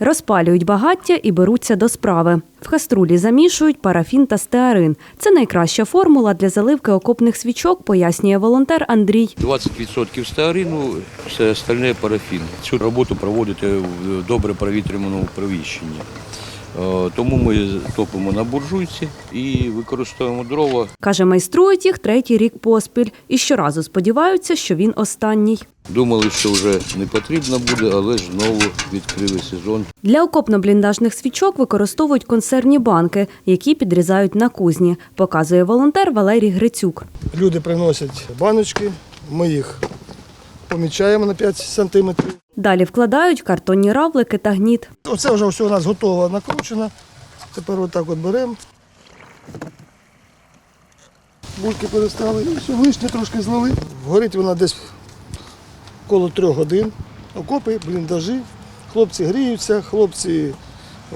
Розпалюють багаття і беруться до справи. В каструлі замішують парафін та стеарин. Це найкраща формула для заливки окопних свічок, пояснює волонтер Андрій. 20% стеарину, все остальне парафін. Цю роботу проводити в добре провітряному приміщенні. Е, Тому ми топимо на буржуйці і використовуємо дрова. Каже, майструють їх третій рік поспіль і щоразу сподіваються, що він останній. Думали, що вже не потрібно буде, але ж знову відкрили сезон. Для окопно-бліндажних свічок використовують консервні банки, які підрізають на кузні, показує волонтер Валерій Грицюк. Люди приносять баночки, ми їх помічаємо на 5 сантиметрів. Далі вкладають картонні равлики та гніт. Оце вже все у нас готово накручено. Тепер отак от беремо. Бульки перестали, все, вишні трошки злили. Горить вона десь коло трьох годин. Окопи, бліндажі. Хлопці гріються, хлопці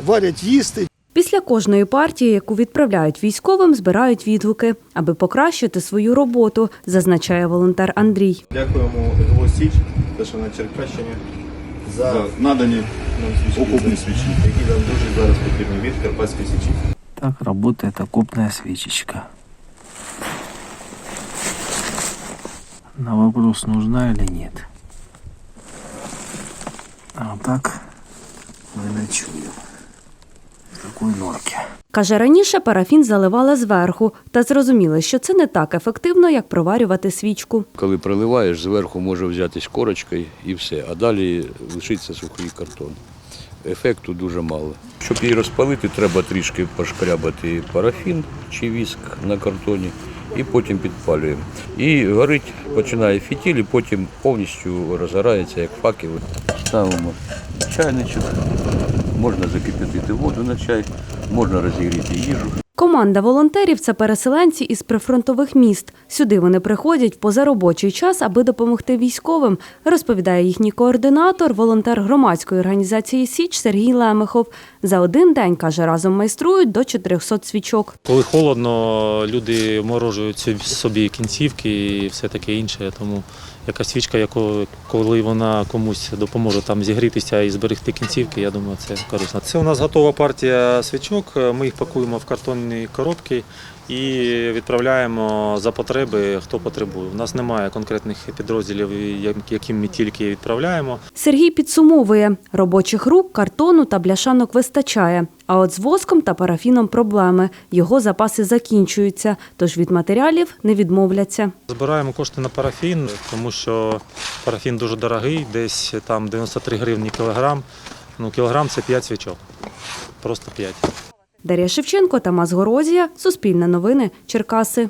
варять їсти. Після кожної партії, яку відправляють військовим, збирають відгуки, аби покращити свою роботу, зазначає волонтер Андрій. Дякуємо ГО Січ, те, що на Черкащині за за надані окопні свічі. які нам дуже зараз потрібні від Карпатської Січі. Так работает окопная свечечка. На вопрос, нужна или нет. А так мы ночуем. В такой норке. Каже, раніше парафін заливали зверху, та зрозуміли, що це не так ефективно, як проварювати свічку. Коли проливаєш, зверху може взятись корочкою і все, а далі лишиться сухий картон. Ефекту дуже мало. Щоб її розпалити, треба трішки пошкрябати парафін чи віск на картоні і потім підпалюємо. І горить, починає фітіль, і потім повністю розгорається як факел. Ставимо чайничок, можна закипятити воду на чай, можна розігріти їжу. Команда волонтерів це переселенці із прифронтових міст. Сюди вони приходять в позаробочий час, аби допомогти військовим, розповідає їхній координатор, волонтер громадської організації Січ Сергій Лемехов. За один день каже, разом майструють до 400 свічок. Коли холодно, люди морожують собі- кінцівки і все таке інше. Тому якась свічка, яко, коли вона комусь допоможе там зігрітися і зберегти кінцівки, я думаю, це корисно. Це у нас готова партія свічок. Ми їх пакуємо в картонні коробки і відправляємо за потреби, хто потребує. У нас немає конкретних підрозділів, яким ми тільки відправляємо. Сергій підсумовує, робочих рук, картону та бляшанок вистачає. А от з воском та парафіном проблеми. Його запаси закінчуються, тож від матеріалів не відмовляться. Збираємо кошти на парафін, тому що парафін дуже дорогий, десь там 93 гривні кілограм. Ну, кілограм це 5 свічок. Просто 5. Дар'я Шевченко, Тамас Горозія, Суспільне новини, Черкаси.